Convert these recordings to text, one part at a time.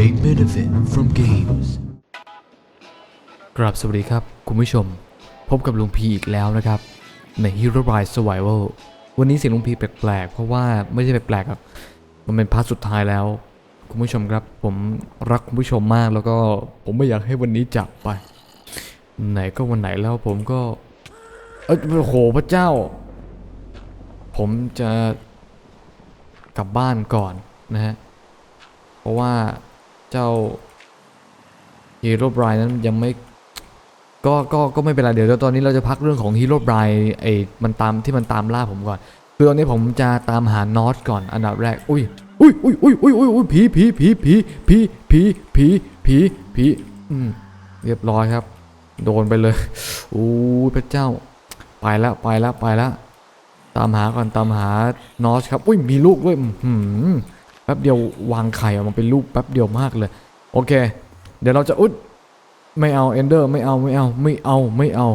big benefit from games. กราบสวัสดีครับ คุณผู้ชม พบกับลุงพีอีกแล้วนะครับ ใน Hero Ride Survival วันนี้เสียงลุงพีแปลกๆ เพราะว่าไม่ใช่แปลกๆครับ มันเป็นพาร์ทสุดท้ายแล้ว คุณผู้ชมครับ ผมรักคุณผู้ชมมากแล้วก็ผมไม่อยากให้วันนี้จากไป ไหนก็วันไหนแล้วผมก็ เอ้ยโอ้โหพระเจ้า ผมจะกลับบ้านก่อนนะฮะ เพราะว่า เจ้าฮีโร่บรายนั้นยังไม่ก็ก็ก็ไม่เป็นไรเดี๋ยวตอนนี้เราจะพักเรื่องของฮีโร่บรายไอ้มันตามที่มันตามล่าผมก่อน คือตอนนี้ผมจะตามหานอตก่อนอันดับแรก อุ้ยอุ้ยอุ้ยอุ้ยอุ้ยอุ้ยอุ้ยผีผีผีผีผีผีผีผีผีอืมเรียบร้อยครับ โดนไปเลยอู้ยพระเจ้า ไปแล้วไปแล้วไปแล้วตามหาก่อนตามหานอสครับ อุ้ยมีลูกด้วยอื้อหือแป๊บเดียววางไข่ออกมาเป็นลูกแป๊บเดียวมากเลย โอเค เดี๋ยวเราจะอุดไม่เอาเอนเดอร์ไม่เอาไม่เอาไม่เอาไม่เอา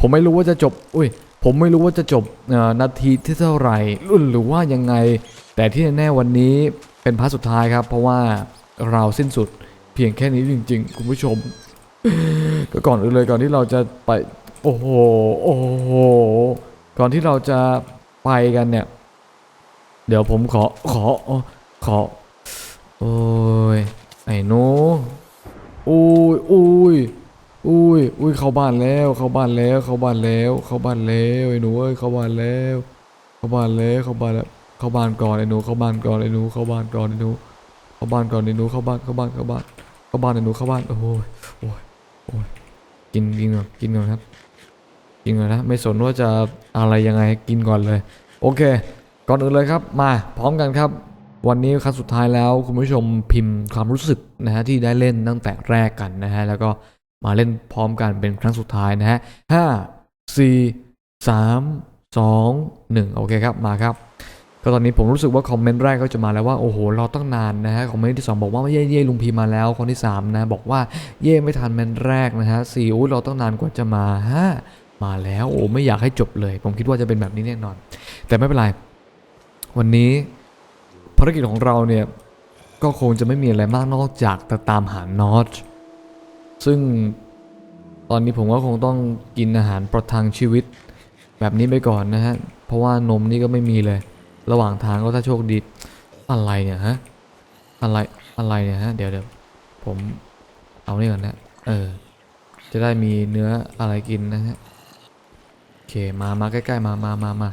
ผมไม่รู้ว่าจะจบ อุ้ย ผมไม่รู้ว่าจะจบนาทีที่เท่าไหร่รุ่นหรือว่ายังไง แต่ที่แน่ๆวันนี้เป็นพาร์ทสุดท้ายครับ เพราะว่าเราสิ้นสุดเพียงแค่นี้จริง ๆ คุณผู้ชม ก็ก่อนอื่นเลยก่อนที่เราจะไป โอ้โหโอ้โหก่อนที่เราจะไปกันเนี่ย เดี๋ยวผมขอขอ ขอโอ้ยไอ้หนูอุ้ยอุ้ยอุ้ยอุ้ยเข้าบ้านแล้ว เข้าบ้านแล้ว เข้าบ้านแล้ว เข้าบ้านแล้วไอ้หนูเอ้ยเข้าบ้านแล้ว เข้าบ้านแล้วเข้าบ้านแล้วเข้าบ้านก่อนไอ้หนูเข้าบ้านก่อนไอ้หนูเข้าบ้านก่อนไอ้หนูเข้าบ้านก่อนไอ้หนูเข้าบ้านเข้าบ้านเข้าบ้านเข้าบ้านไอ้หนูเข้าบ้านโอ้ยโอ้ยโอ้ยกินกินก่อนกินก่อนครับกินก่อนนะไม่สนว่าจะอะไรยังไงกินก่อนเลย โอเค ก่อนอื่นเลยครับ มาพร้อมกันครับ วันนี้ครั้งสุดท้ายแล้วคุณผู้ชมพิมพ์ความรู้สึกนะฮะที่ได้เล่นตั้งแต่แรกกันนะฮะแล้วก็มาเล่นพร้อมกันเป็นครั้งสุดท้ายนะฮะห้าสี่สามสองหนึ่งโอเคครับมาครับ ก็ตอนนี้ผมรู้สึกว่าคอมเมนต์แรกก็จะมาแล้วว่า โอ้โหเราต้องนานนะฮะคอมเมนต์ที่สองบอกว่าเย่เย่ลุงพีมาแล้วคนที่สามนะ บอกว่าเย่ไม่ทันเมนแรกนะฮะสี่อุ้ยเราต้องนานกว่าจะมาห้ามาแล้วโอ้ไม่อยากให้จบเลย ผมคิดว่าจะเป็นแบบนี้แน่นอน แต่ไม่เป็นไร วันนี้ ภารกิจของเราเนี่ย ก็คงจะไม่มีอะไรมากนอกจากจะตามหานอตซึ่งตอนนี้ผมก็คงต้องกินอาหารประทังชีวิตแบบนี้ไปก่อนนะฮะ เพราะว่านมนี่ก็ไม่มีเลย ระหว่างทางก็ถ้าโชคดี อะไรเนี่ยฮะ อะไร อะไรเนี่ยฮะ เดี๋ยวเดี๋ยวผมเอานี่ก่อนนะ เออ จะได้มีเนื้ออะไรกินนะฮะ โอเค มา มาใกล้ๆ มา มา มา มา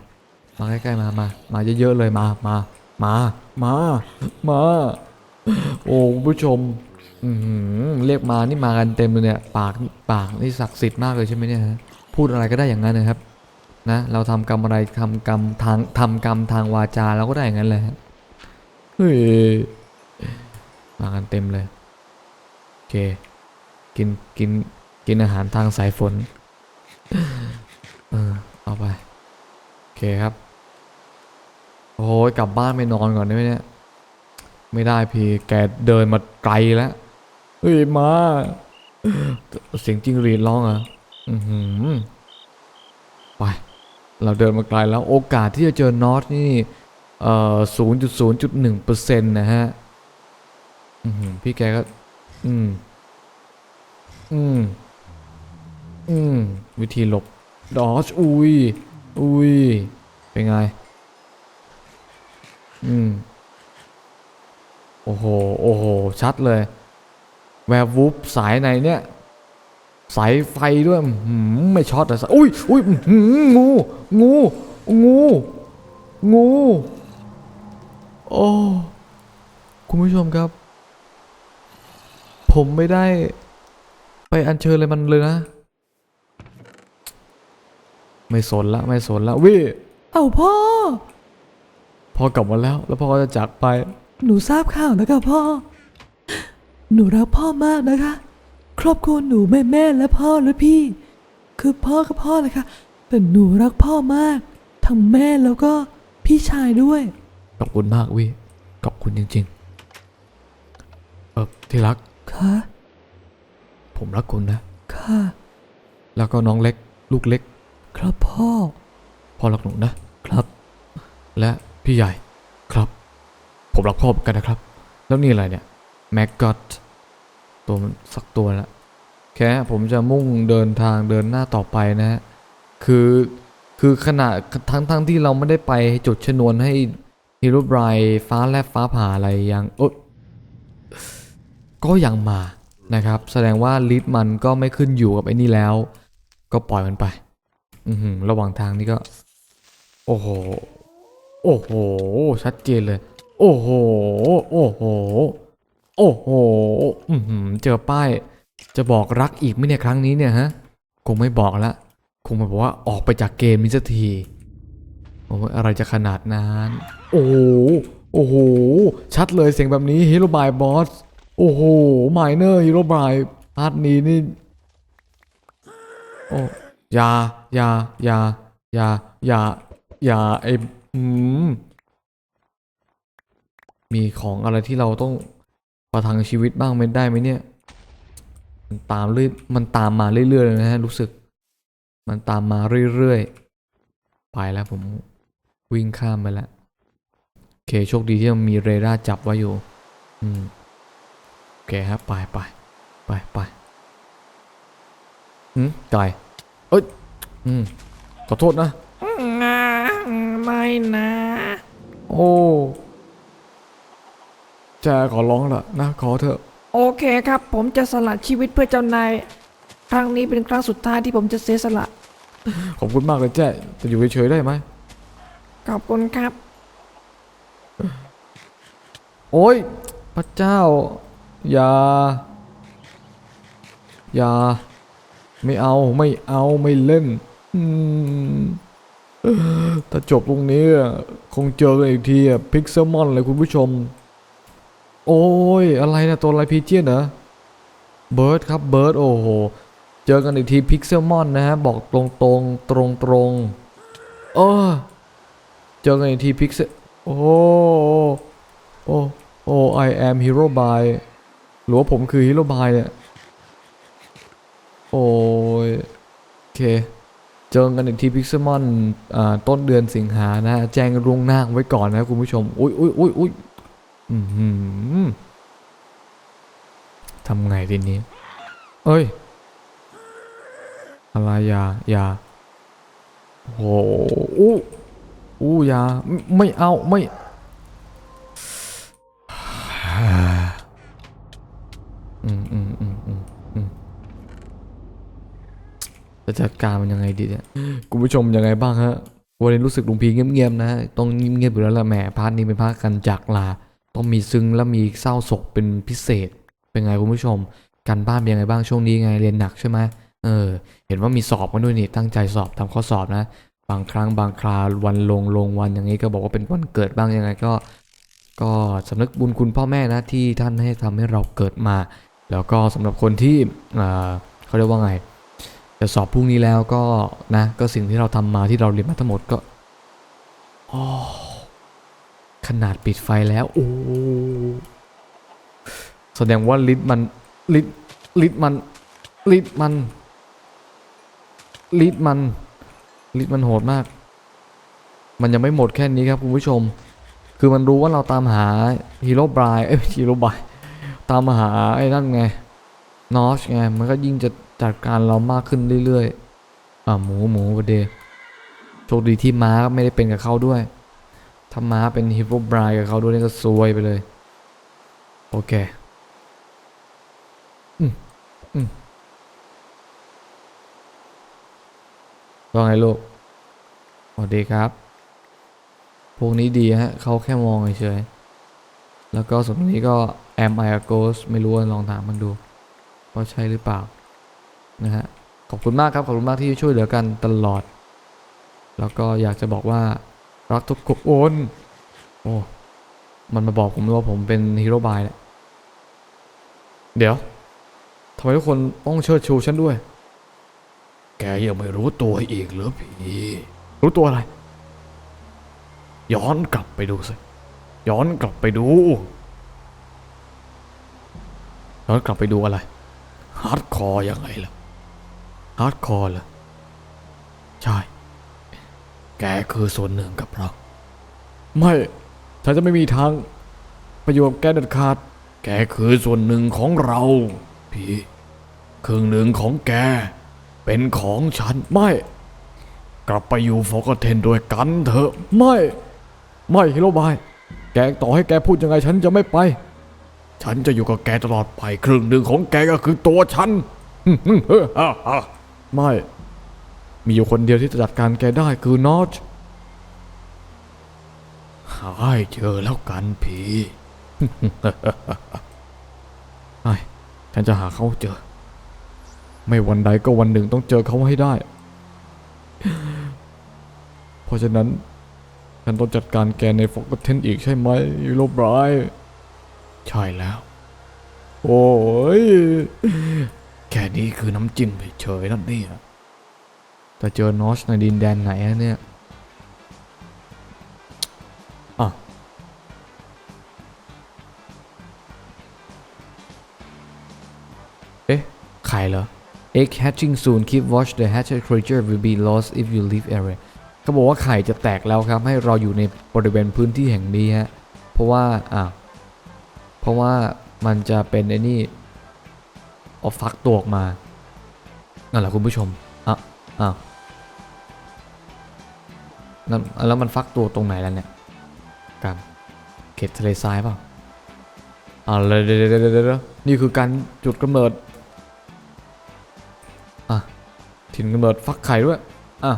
มาใกล้ๆ มา มา มาเยอะๆเลย มา มา มา มา มา โอ้คุณผู้ชมอเรียกมานี่มากันเต็มเลยเนี่ยปากปากนี่ศักดิ์สิทธิ์มากเลยใช่ไหมเนี่ยฮะพูดอะไรก็ได้อย่างนั้นนะครับนะเราทำกรรมอะไรทำกรรมทางทำกรรมทางวาจาเราก็ได้อย่างนั้นเลยฮะเฮ้ยมากันเต็มเลยโอเคกินกินกินอาหารทางสายฝนเออเอาไปโอเคครับ โอ้ยกลับบ้านไปนอนก่อนได้ไหมเนี่ย ไม่ได้พี่แกเดินมาไกลแล้ว เฮ้ยมา เสียงจริงรีดร้องอะอือหือไป เราเดินมาไกลแล้วโอกาสที่จะเจอนอตนี่เอ่อศูนย์จุดศูนย์จุดหนึ่งเปอร์เซ็นต์นะฮะ อือหือพี่แกก็ อืม อืม อืม วิธีหลบ ดอชอุ้ย อุ้ย เป็นไง อืม โอ้โห โอ้โห ชัดเลย แวร์วูฟสายในเนี่ย สายไฟด้วยหือไม่ช็อตแต่สายอุ้ยอุ้ยหืองู งู งู งู โอ้ คุณผู้ชมครับ ผมไม่ได้ ไปอัญเชิญอะไรมันเลยนะ ไม่สนละ ไม่สนละวิ เอาพ่อ พ่อกลับมาแล้ว แล้วพ่อก็จะจากไป หนูทราบข่าวนะคะพ่อ หนูรักพ่อมากนะคะ ครอบครัวหนูแม่แม่และพ่อและพี่ คือพ่อกับพ่อเลยค่ะแต่หนูรักพ่อมาก ทั้งแม่แล้วก็พี่ชายด้วย ขอบคุณมากวิขอบคุณจริงๆ เออที่รัก ค่ะ ผมรักคุณนะ ค่ะ แล้วก็น้องเล็ก ลูกเล็ก ครับพ่อ พ่อรักหนูนะ ครับ และ พี่ใหญ่ครับ ผมรักพ่อเหมือนกันนะครับ แล้วนี่อะไรเนี่ยแม็กกอตตัวมันสักตัวละแค่ผมจะมุ่งเดินทางเดินหน้าต่อไปนะฮะคือคือขณะทั้งทั้งที่เราไม่ได้ไปจุดชนวนให้ฮีโร่ไบรท์ฟ้าแลบฟ้าผ่าอะไรยังโอ๊ก็ยังมานะครับ แสดงว่าลิทมันก็ไม่ขึ้นอยู่กับไอ้นี่แล้ว ก็ปล่อยมันไป อือระหว่างทางนี่ก็ โอ้โห โอ้โห ชัดเจนเลย โอ้โห โอ้โห โอ้โห อือหือเจอป้าย จะบอกรักอีกไหมเนี่ยครั้งนี้เนี่ยฮะ คงไม่บอกละ คงมาบอกว่าออกไปจากเกมนี้สักที โอ้อะไรจะขนาดนั้น โอ้โห โอ้โห ชัดเลยเสียงแบบนี้ฮีโร่บายบอส โอ้โหไมเนอร์ฮีโร่บายพาร์ทนี้นี่ โอ้ยายายายายายาไอ อืม มีของอะไรที่เราต้องประทังชีวิตบ้างไม่ได้ไหมเนี่ย มันตามเรื่อยมันตามมาเรื่อยๆเลยนะฮะรู้สึก มันตามมาเรื่อยๆ ไปแล้วผมวิ่งข้ามไปแล้วโอเคโชคดีที่ยังมีเรดาร์จับไว้อยู่ อืมโอเคครับไปไปไปไปอืมไก่เอ้ย อืมขอโทษนะ ไม่นะ โอ้แจขอร้องละนะ ขอเถอะ โอเคครับ ผมจะสละชีวิตเพื่อเจ้านาย ครั้งนี้เป็นครั้งสุดท้ายที่ผมจะเสียสละ ขอบคุณมากเลยแจ้จะอยู่เฉยๆได้ไหม ขอบคุณครับ โอ้ยพระเจ้า อย่า อย่า ไม่เอาไม่เอาไม่เล่น อืม ถ้าจบตรงนี้คงเจอกันอีกทีอะพิกเซลมอนเลยคุณผู้ชม โอ้ย อะไรนะตัวอะไรพีเจียนเหรอเบิร์ดครับเบิร์ดโอ้โห เจอกันอีกทีพิกเซลมอนนะฮะ บอกตรงตรงตรงตรงเออเจอกันอีกทีพิกเซลโอ้โอ้โอ้ I am hero by หรือว่าผมคือ hero by เนี่ย โอ้ย โอเค จอกันอีกทีพิกซ์มอนต้นเดือนสิงหานะ แจ้งล่วงหน้าไว้ก่อนนะคุณผู้ชม อุ้ยอุ้ยอุ้ยอุ้ยทำไงทีนี้ เอ้ย อะไรยายาโอ้โหอู้อู้ยา ไม่เอา ไม่ จะจัดการมันยังไงดีเนี่ยคุณผู้ชมยังไงบ้างฮะวันนี้รู้สึกลุงพีเงียบๆนะต้องเงียบๆอยู่แล้วละแหมพาร์ทนี้เป็นพาร์ทกันจากลา ต้องมีซึ้งและมีเศร้าโศกเป็นพิเศษ เป็นไงคุณผู้ชม การบ้านเป็นยังไงบ้างช่วงนี้ไงเรียนหนักใช่ไหมเออ เห็นว่ามีสอบกันด้วยนี่ตั้งใจสอบทำข้อสอบนะ บางครั้งบางคราวันลงลงวันอย่างนี้ก็บอกว่าเป็นวันเกิดบ้างยังไงก็ ก็สำนึกบุญคุณพ่อแม่นะที่ท่านให้ทำให้เราเกิดมา แล้วก็สำหรับคนที่อ่าเขาเรียกว่าไง จะสอบพรุ่งนี้แล้วก็นะ ก็สิ่งที่เราทำมาที่เราเรียนมาทั้งหมดก็โอ้ขนาดปิดไฟแล้ว โอ้แสดงว่าลิตมันลิตลิตมันลิตมันลิตมันลิตมันโหดมาก มันยังไม่หมดแค่นี้ครับคุณผู้ชม คือมันรู้ว่าเราตามหาฮีโร่บรายเอ้ยฮีโร่บรายตามหาไอ้นั่นไงนอชไงมันก็ยิ่งจะ จัดการเรามากขึ้นเรื่อยๆ อ่าหมูหมูประเดโชคดีที่ม้าไม่ได้เป็นกับเขาด้วย ถ้าม้าเป็นฮีโร่บรายกับเขาด้วยนี่ก็ซวยไปเลย โอเค อืมอืมว่าไงลูกสวัสดีครับ พวกนี้ดีฮะเขาแค่มองเฉยๆแล้วก็ส่วนนี้ก็ am I a ghost ไม่รู้ลองถามมันดูว่าใช่หรือเปล่า นะฮะขอบคุณมากครับขอบคุณมากที่ช่วยเหลือกันตลอด แล้วก็อยากจะบอกว่ารักทุกคนโอ้มันมาบอกผมว่าผมเป็นฮีโร่บายแหละเดี๋ยวทำไมทุกคนต้องเชิดชูฉันด้วย แกยังไม่รู้ตัวอีกเหรอผีรู้ตัวอะไร ย้อนกลับไปดูสิย้อนกลับไปดูย้อนกลับไปดูอะไรฮาร์ดคอร์ยังไงล่ะ ฮาร์ดคอร์เหรอ ใช่ แกคือส่วนหนึ่งกับเรา ไม่ฉันจะไม่มีทางไปอยู่กับแกเด็ดขาดแกแกคือส่วนหนึ่งของเราพี่ครึ่งหนึ่งของแก เป็นของฉันไม่ กลับไปอยู่ฟอกเทนด้วยกันเถอะ ไม่ ไม่ฮิโรบาย แกต่อให้แกพูดยังไงฉันจะไม่ไป ฉันจะอยู่กับแกตลอดไปครึ่งหนึ่งของแกก็คือตัวฉัน ไม่ มีอยู่คนเดียวที่จะจัดการแกได้คือนอชหาให้เจอแล้วกันผีไอ้ฉันจะหาเขาเจอ ไม่วันใดก็วันหนึ่งต้องเจอเขาให้ได้ เพราะฉะนั้น ฉันต้องจัดการแกในฟอกเทนอีกใช่ไหมยูโรบราย ใช่แล้ว โอ้ย ค่นี้คือน้ำจิ้มเฉยๆนั่นเนี่แต่เจอนอชในดินแดนไหนเนี่ยอะเอ๊ะไข่เหรอ Egg hatching soon keep watch the hatched creature will be lost if you leave area เขาบอกว่าไข่จะแตกแล้วครับ ให้เราอยู่ในบริเวณพื้นที่แห่งนี้ฮะ เพราะว่า อะ เพราะว่ามันจะเป็นไอ้นี่ เอาฟักตัวออกมานั่นแหละคุณผู้ชมอะอ้าวนั่นแล้วมันฟักตัวตรงไหนแล้วเนี่ยกันเขตทะเลทรายเปล่าอ่าเดี๋ยวเดี๋ยวเดี๋ยวนี่คือการจุดกำเนิดอะถิ่นกำเนิดฟักไข่ด้วยอะ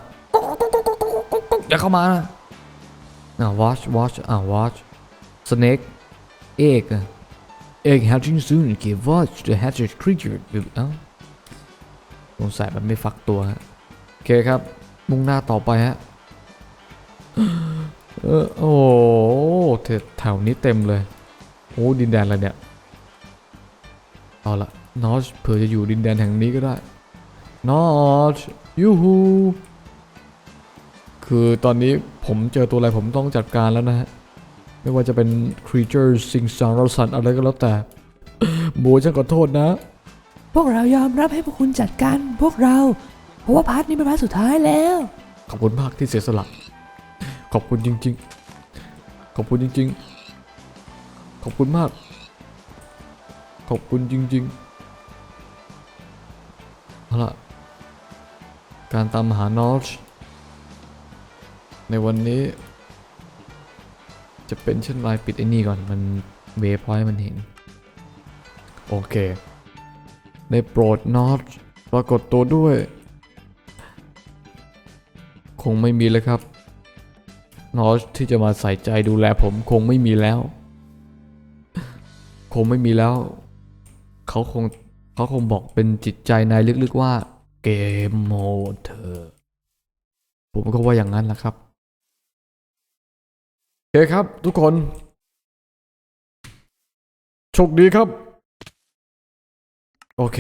อย่าเข้ามานะอะ watch watch อะ watch snake egg egg hatching soon keep watch the hatched creature เอ้าสงสัยมันไม่ฟักตัวฮะโอเคครับ มุ่งหน้าต่อไปฮะเออโอ้โหแถแถวนี้เต็มเลยโอ้ดินแดนอะไรเนี่ย เอาละนอชเผื่อจะอยู่ดินแดนแห่งนี้ก็ได้นอชยูฮูคือตอนนี้ผมเจอตัวอะไรผมต้องจัดการแล้วนะฮะ ไม่ว่าจะเป็น creature สิงสารสัตว์อะไรก็แล้วแต่โบฉันขอโทษนะ พวกเรายอมรับให้พวกคุณจัดการพวกเรา เพราะว่าพาร์ทนี้เป็นพาร์ทสุดท้ายแล้ว ขอบคุณมากที่เสียสละ ขอบคุณจริง ๆ ขอบคุณจริง ๆ ขอบคุณมาก ขอบคุณจริงๆเอาละการตามหานอชในวันนี้ จะเป็นเช่นไรปิดไอ้นี่ก่อนมันเวฟพอยมันเห็น โอเค ได้โปรดนอชปรากฏตัวด้วย คงไม่มีเลยครับนอชที่จะมาใส่ใจดูแลผมคงไม่มีแล้ว คงไม่มีแล้ว เขาคงเขาคงบอกเป็นจิตใจนายลึกๆว่า เกมโมเธอ ผมก็ว่าอย่างนั้นแหละครับ โอเคครับ ทุกคน โชคดีครับ โอเค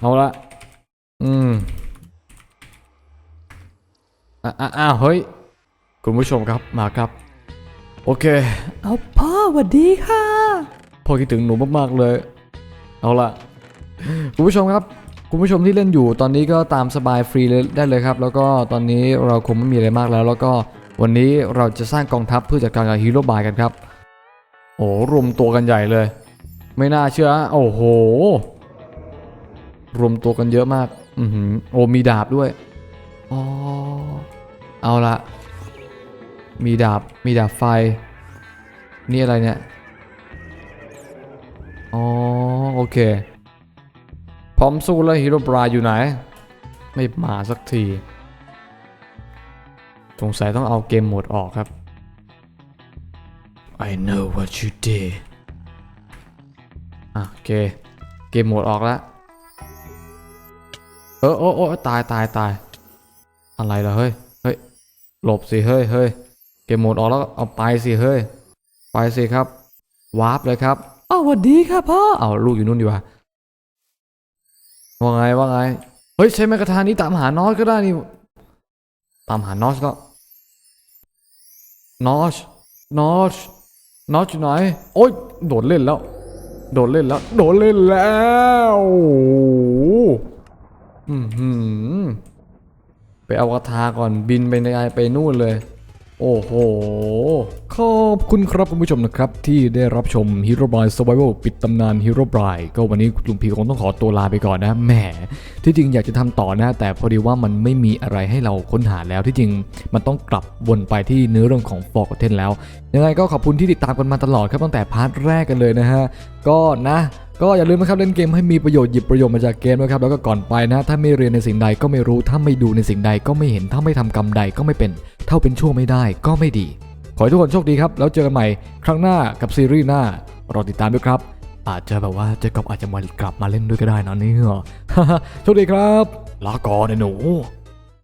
เอาละ อืมอะอะอ้าวเฮ้ย คุณผู้ชมครับมาครับ โอเค เอาพ่อสวัสดีค่ะ พ่อคิดถึงหนูมากๆเลย เอาละคุณผู้ชมครับ คุณผู้ชมที่เล่นอยู่ตอนนี้ก็ตามสบายฟรีเลยได้เลยครับ แล้วก็ตอนนี้เราคงไม่มีอะไรมากแล้ว แล้วก็ วันนี้เราจะสร้างกองทัพเพื่อจัดการกับฮีโร่บายกันครับ โอ้รวมตัวกันใหญ่เลย ไม่น่าเชื่อ โอ้โห รวมตัวกันเยอะมาก อือหือโอ้มีดาบด้วย อ๋อ เอาละ มีดาบ มีดาบไฟ นี่อะไรเนี่ย อ๋อ โอเค พร้อมสู้แล้วฮีโร่บรายอยู่ไหน ไม่มาสักที สงสัยต้องเอาเกมโหมดออกครับ I know what you did อะโอเค เกมโหมดออกแล้ว เออโอ้โอ้ตายตายตาย อะไรล่ะเฮ้ย เฮ้ย หลบสิเฮ้ยเฮ้ย เกมโหมดออกแล้วเอาไปสิเฮ้ย ไปสิครับ วาร์ปเลยครับอ้าวสวัสดีค่ะพ่อ เอาลูกอยู่นู่นดีกว่า ว่าไงว่าไง เฮ้ยใช้แมกกาทานี้ตามหานอสก็ได้นี่ ตามหานอสก็นอสนอสนอสอยู่ไหน โอ๊ย โดดเล่นแล้ว โดดเล่นแล้ว โดดเล่นแล้วอืมไปเอากระทาก่อนบินไปในไอไปนู่นเลย โอ้โห ขอบคุณครับคุณผู้ชมนะครับ ที่ได้รับชม Hero Bride Survival ปิดตำนาน Hero Bride ก็วันนี้ลุงพีคงต้องขอตัวลาไปก่อนนะแหมที่จริงอยากจะทำต่อนะ แต่พอดีว่ามันไม่มีอะไรให้เราค้นหาแล้วที่จริงมันต้องกลับวนไปที่เนื้อเรื่องของ Forgotten แล้วยังไงก็ขอบคุณที่ติดตามกันมาตลอดครับตั้งแต่พาร์ทแรกกันเลยนะฮะก็นะ ก็อย่าลืมนะครับเล่นเกมให้มีประโยชน์หยิบประโยชน์มาจากเกมนะครับแล้วก็ก่อนไปนะ ถ้าไม่เรียนในสิ่งใดก็ไม่รู้ ถ้าไม่ดูในสิ่งใดก็ไม่เห็น ถ้าไม่ทำกรรมใดก็ไม่เป็น เท่าเป็นชั่วไม่ได้ก็ไม่ดี ขอให้ทุกคนโชคดีครับ แล้วเจอกันใหม่ ครั้งหน้ากับซีรีส์หน้ารอติดตามด้วยครับ อาจจะแบบว่าเจอกับอาจจะมากลับมาเล่นด้วยก็ได้นะเนี่ยโชคดีครับลาก่อนไอ้หนู